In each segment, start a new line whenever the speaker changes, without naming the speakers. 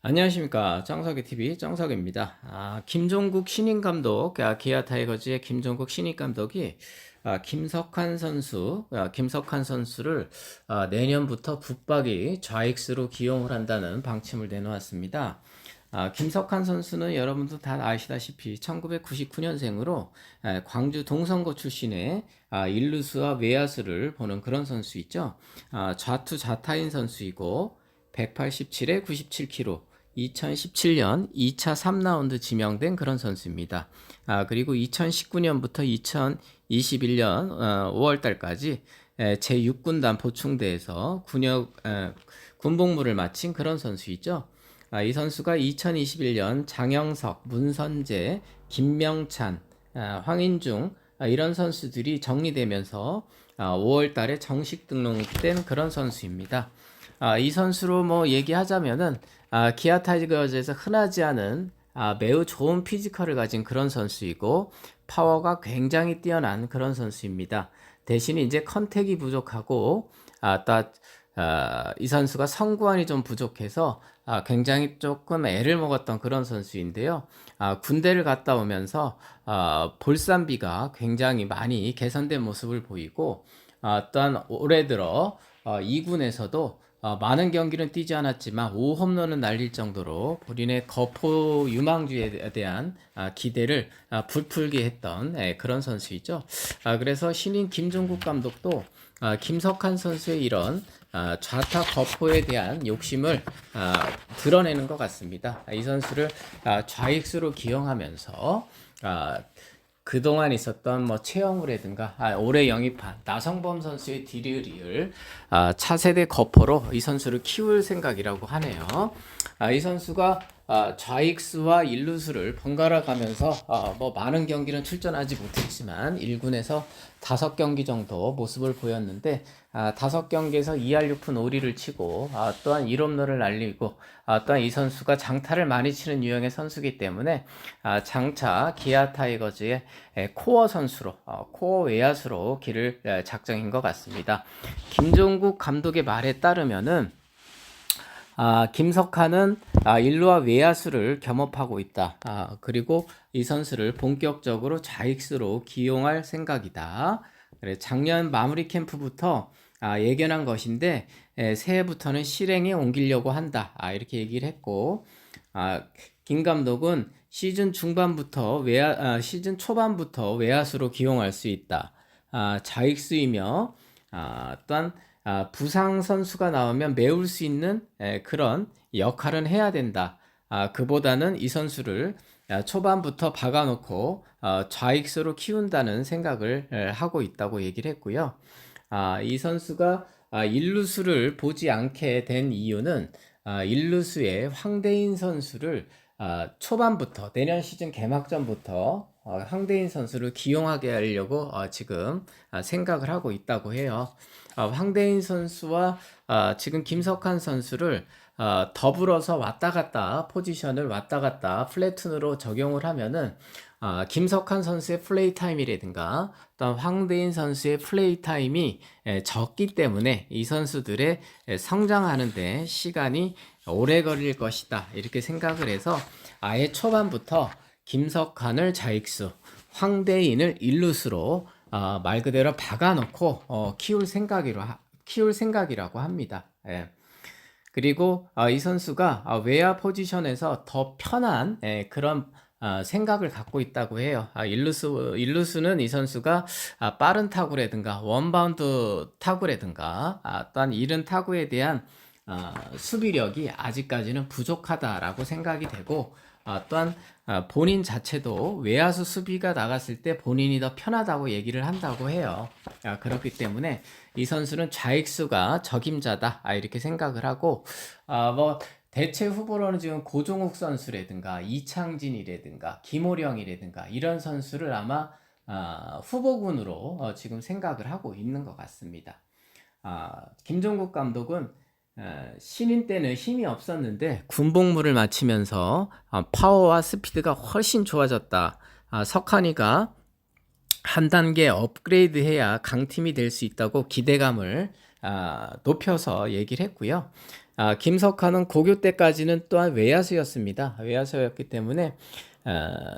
안녕하십니까 정석의 TV 정석입니다. 아, 김종국 신인 감독, 아, 기아 타이거즈의 김종국 신인 감독이 아, 김석환 선수, 아, 김석환 선수를 아, 내년부터 붙박이 좌익수로 기용을 한다는 방침을 내놓았습니다. 아, 김석환 선수는 여러분도 다 아시다시피 1999년생으로 광주 동성고 출신의 아, 일루수와 외야수를 보는 그런 선수 있죠. 아, 좌투 좌타인 선수이고 187에 97kg. 2017년 2차 3라운드 지명된 그런 선수입니다. 아, 그리고 2019년부터 2021년 어, 5월 달까지 제6군단 보충대에서 군역 에, 군복무를 마친 그런 선수이죠. 아, 이 선수가 2021년 장영석, 문선재, 김명찬, 아, 황인중 아, 이런 선수들이 정리되면서 아, 5월 달에 정식 등록된 그런 선수입니다. 아, 이 선수로 뭐 얘기하자면은 아, 기아 타이거즈에서 흔하지 않은 아, 매우 좋은 피지컬을 가진 그런 선수이고 파워가 굉장히 뛰어난 그런 선수입니다. 대신 이제 컨택이 부족하고 아, 또, 아, 이 선수가 성구안이 좀 부족해서 아, 굉장히 조금 애를 먹었던 그런 선수인데요. 아, 군대를 갔다 오면서 아, 볼산비가 굉장히 많이 개선된 모습을 보이고 아, 또한 올해 들어 어, 2군에서도 어, 많은 경기는 뛰지 않았지만 5홈런은 날릴 정도로 본인의 거포 유망주에 대한 아, 기대를 아, 불풀게 했던 예, 그런 선수이죠. 아, 그래서 신인 김종국 감독도 아, 김석환 선수의 이런 아, 좌타 거포에 대한 욕심을 아, 드러내는 것 같습니다. 아, 이 선수를 아, 좌익수로 기용하면서 아, 그동안 있었던 뭐 최영우라든가 아, 올해 영입한 나성범 선수의 디리을 아, 차세대 거포로 이 선수를 키울 생각이라고 하네요. 아, 이 선수가 아, 좌익수와 일루수를 번갈아 가면서 아, 뭐 많은 경기는 출전하지 못했지만 1군에서 다섯 경기 정도 모습을 보였는데 아, 다섯 경기에서 2할 6푼 5리를 치고 아, 또한 1홈런을 날리고 아, 또한 이 선수가 장타를 많이 치는 유형의 선수기 때문에 아, 장차 기아 타이거즈의 에, 코어 선수로 어, 코어 외야수로 길을 에, 작정인 것 같습니다. 김종국 감독의 말에 따르면은 아, 김석환은 아, 일루와 외야수를 겸업하고 있다. 아, 그리고 이 선수를 본격적으로 좌익수로 기용할 생각이다. 그래, 작년 마무리 캠프부터 아, 예견한 것인데 에, 새해부터는 실행에 옮기려고 한다. 아, 이렇게 얘기를 했고 아, 김 감독은 시즌 중반부터 외야 아, 시즌 초반부터 외야수로 기용할 수 있다. 아, 좌익수이며 아, 또한 아, 부상 선수가 나오면 메울 수 있는 에, 그런 역할은 해야 된다. 아, 그보다는 이 선수를 아, 초반부터 박아놓고 어, 좌익수로 키운다는 생각을 에, 하고 있다고 얘기를 했고요. 아, 이 선수가 아, 일루수를 보지 않게 된 이유는 아, 일루수의 황대인 선수를 아, 초반부터 내년 시즌 개막전부터 어, 황대인 선수를 기용하게 하려고 어, 지금 아, 생각을 하고 있다고 해요. 어, 황대인 선수와 아, 지금 김석환 선수를 어, 더불어서 왔다 갔다 포지션을 왔다 갔다 플래툰으로 적용을 하면은 아, 김석환 선수의 플레이 타임이라든가 또 황대인 선수의 플레이 타임이 에, 적기 때문에 이 선수들의 에, 성장하는데 시간이 오래 걸릴 것이다 이렇게 생각을 해서 아예 초반부터 김석환을 좌익수, 황대인을 일루수로 어, 말 그대로 박아놓고 어, 키울 생각이로 하- 키울 생각이라고 합니다. 예. 그리고 어, 이 선수가 어, 외야 포지션에서 더 편한 예, 그런 어, 생각을 갖고 있다고 해요. 아, 일루스 일루스는 이 선수가 아, 빠른 타구라든가 원바운드 타구라든가 아, 또한 이른 타구에 대한 아, 수비력이 아직까지는 부족하다라고 생각이 되고 아, 또한 아, 본인 자체도 외야수 수비가 나갔을 때 본인이 더 편하다고 얘기를 한다고 해요. 아, 그렇기 때문에 이 선수는 좌익수가 적임자다 아, 이렇게 생각을 하고 아, 뭐 대체 후보로는 지금 고종욱 선수라든가 이창진이라든가 김호령이라든가 이런 선수를 아마 아, 후보군으로 어, 지금 생각을 하고 있는 것 같습니다. 아, 김종국 감독은 어, 신인 때는 힘이 없었는데 군복무를 마치면서 어, 파워와 스피드가 훨씬 좋아졌다. 아, 석한이가 한 단계 업그레이드 해야 강팀이 될 수 있다고 기대감을 아, 높여서 얘기를 했고요. 아, 김석환은 고교 때까지는 또한 외야수였습니다. 외야수였기 때문에 아,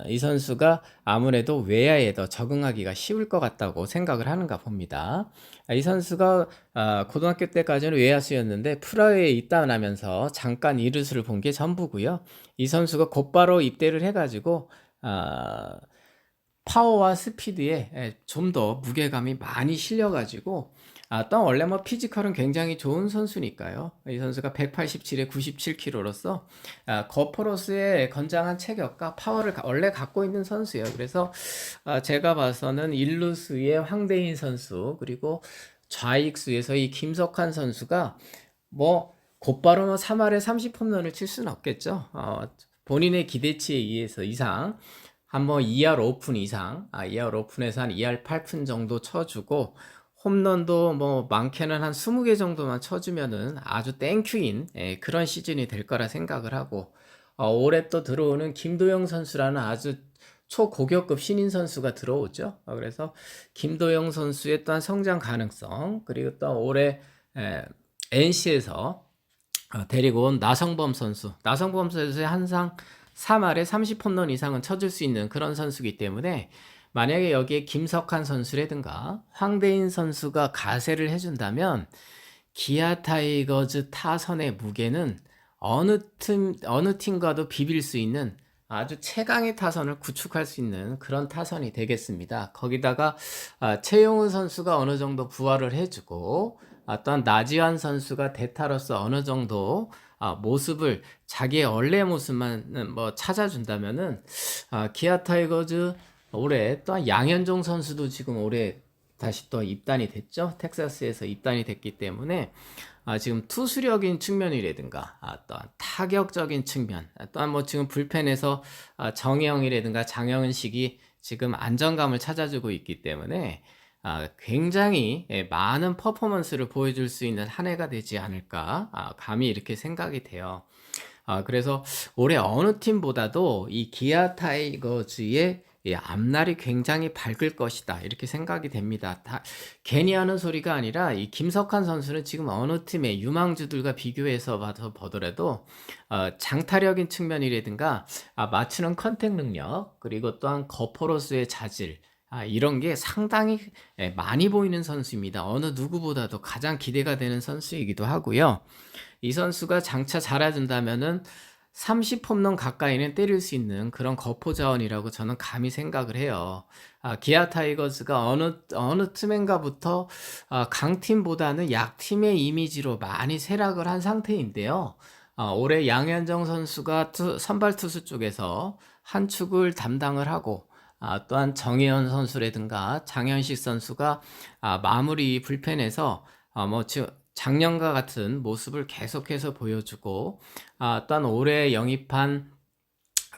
이 선수가 아무래도 외야에 더 적응하기가 쉬울 것 같다고 생각을 하는가 봅니다. 아, 이 선수가 아, 고등학교 때까지는 외야수였는데 프로에 입단하면서 잠깐 이루수를 본 게 전부고요. 이 선수가 곧바로 입대를 해가지고 아, 파워와 스피드에 좀 더 무게감이 많이 실려가지고 아, 또 원래 뭐 피지컬은 굉장히 좋은 선수니까요. 이 선수가 187에 97kg로서 아, 거포로스의 건장한 체격과 파워를 가- 원래 갖고 있는 선수예요. 그래서 아, 제가 봐서는 일루수의 황대인 선수 그리고 좌익수에서 이 김석환 선수가 뭐 곧바로 뭐 3할에 30홈런을 칠 수는 없겠죠. 어, 본인의 기대치에 의해서 이상 한번 2할 오픈 이상, 아 2할 오픈에서 한 2할 8푼 정도 쳐주고 홈런도 뭐 많게는 한 20개 정도만 쳐주면은 아주 땡큐인 예, 그런 시즌이 될 거라 생각을 하고 어, 올해 또 들어오는 김도영 선수라는 아주 초고격급 신인 선수가 들어오죠. 어, 그래서 김도영 선수의 또한 성장 가능성 그리고 또 올해 에, NC에서 어, 데리고 온 나성범 선수. 나성범 선수의 항상 3할에 30홈런 이상은 쳐줄 수 있는 그런 선수이기 때문에 만약에 여기에 김석환 선수라든가 황대인 선수가 가세를 해준다면 기아 타이거즈 타선의 무게는 어느 팀 어느 팀과도 비빌 수 있는 아주 최강의 타선을 구축할 수 있는 그런 타선이 되겠습니다. 거기다가 아, 최용우 선수가 어느 정도 부활을 해주고 아, 또한 나지환 선수가 대타로서 어느 정도 아, 모습을 자기의 원래 모습만 뭐 찾아준다면은 아, 기아 타이거즈 올해 또한 양현종 선수도 지금 올해 다시 또 입단이 됐죠. 텍사스에서 입단이 됐기 때문에 아, 지금 투수력인 측면이라든가 아, 또한 타격적인 측면 아, 또한 뭐 지금 불펜에서 아, 정혜영이라든가 장영은식이 지금 안정감을 찾아주고 있기 때문에 아, 굉장히 예, 많은 퍼포먼스를 보여줄 수 있는 한 해가 되지 않을까 아, 감히 이렇게 생각이 돼요. 아, 그래서 올해 어느 팀보다도 이 기아 타이거즈의 이 앞날이 굉장히 밝을 것이다. 이렇게 생각이 됩니다. 다, 괜히 하는 소리가 아니라 이 김석환 선수는 지금 어느 팀의 유망주들과 비교해서 봐서 보더라도 어, 장타력인 측면이라든가 아, 맞추는 컨택 능력 그리고 또한 거포로스의 자질 아, 이런 게 상당히 예, 많이 보이는 선수입니다. 어느 누구보다도 가장 기대가 되는 선수이기도 하고요. 이 선수가 장차 잘해준다면은 30홈런 가까이는 때릴 수 있는 그런 거포 자원이라고 저는 감히 생각을 해요. 아, 기아 타이거즈가 어느 어느 틈엔가부터 아, 강팀보다는 약팀의 이미지로 많이 쇠락을 한 상태인데요. 아, 올해 양현정 선수가 투, 선발 투수 쪽에서 한 축을 담당을 하고 아, 또한 정혜연 선수라든가 장현식 선수가 아, 마무리 불펜에서 아, 뭐 지금 작년과 같은 모습을 계속해서 보여주고 아, 또한 올해 영입한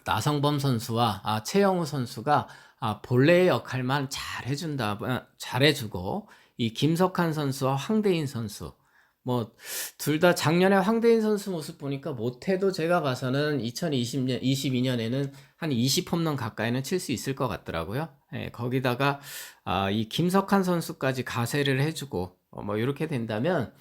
나성범 선수와 아, 최영우 선수가 아, 본래의 역할만 잘 해준다, 아, 잘해주고 이 김석환 선수와 황대인 선수 뭐 둘 다 작년에 황대인 선수 모습 보니까 못해도 제가 봐서는 2020년 22년에는 한 20홈런 가까이는 칠 수 있을 것 같더라고요. 예, 거기다가 아, 이 김석환 선수까지 가세를 해주고 어, 뭐 이렇게 된다면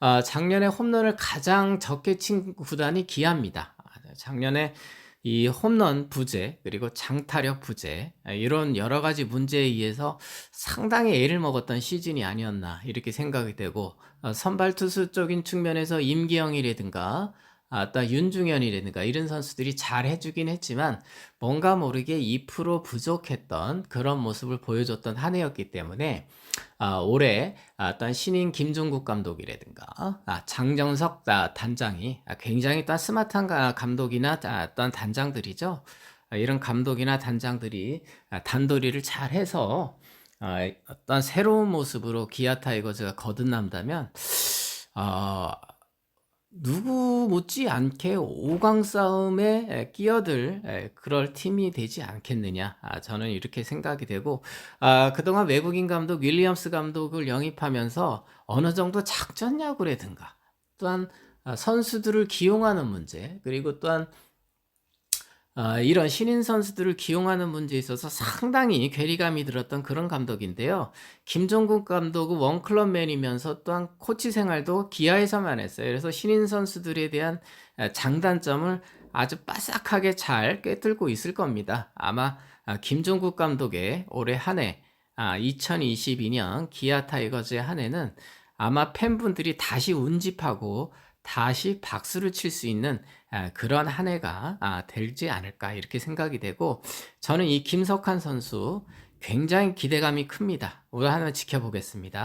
아, 작년에 홈런을 가장 적게 친 구단이 기아입니다. 아, 작년에 이 홈런 부재 그리고 장타력 부재 아, 이런 여러 가지 문제에 의해서 상당히 애를 먹었던 시즌이 아니었나 이렇게 생각이 되고 어, 선발 투수 쪽인 측면에서 임기영이라든가 아, 또 윤중현이라든가 이런 선수들이 잘 해주긴 했지만 뭔가 모르게 2% 부족했던 그런 모습을 보여줬던 한 해였기 때문에 아, 올해 아, 어떤 신인 김종국 감독이라든가 아, 장정석 아, 단장이 아, 굉장히 또 스마트한 가- 감독이나 아, 어떤 단장들이죠. 아, 이런 감독이나 단장들이 아, 단도리를 잘 해서 아, 어떤 새로운 모습으로 기아 타이거즈가 거듭난다면 어, 누구 못지 않게 5강 싸움에 에, 끼어들 에, 그럴 팀이 되지 않겠느냐. 아, 저는 이렇게 생각이 되고, 아, 그동안 외국인 감독 윌리엄스 감독을 영입하면서 어느 정도 작전 야구라든가, 또한 아, 선수들을 기용하는 문제, 그리고 또한 아, 이런 신인 선수들을 기용하는 문제에 있어서 상당히 괴리감이 들었던 그런 감독인데요. 김종국 감독은 원클럽맨이면서 또한 코치 생활도 기아에서만 했어요. 그래서 신인 선수들에 대한 아, 장단점을 아주 빠삭하게 잘 꿰뚫고 있을 겁니다. 아마 아, 김종국 감독의 올해 한 해, 아, 2022년 기아 타이거즈의 한 해는 아마 팬분들이 다시 운집하고 다시 박수를 칠 수 있는 아, 그런 한 해가 아, 되지 않을까 이렇게 생각이 되고 저는 이 김석환 선수 굉장히 기대감이 큽니다. 올 한해 지켜보겠습니다.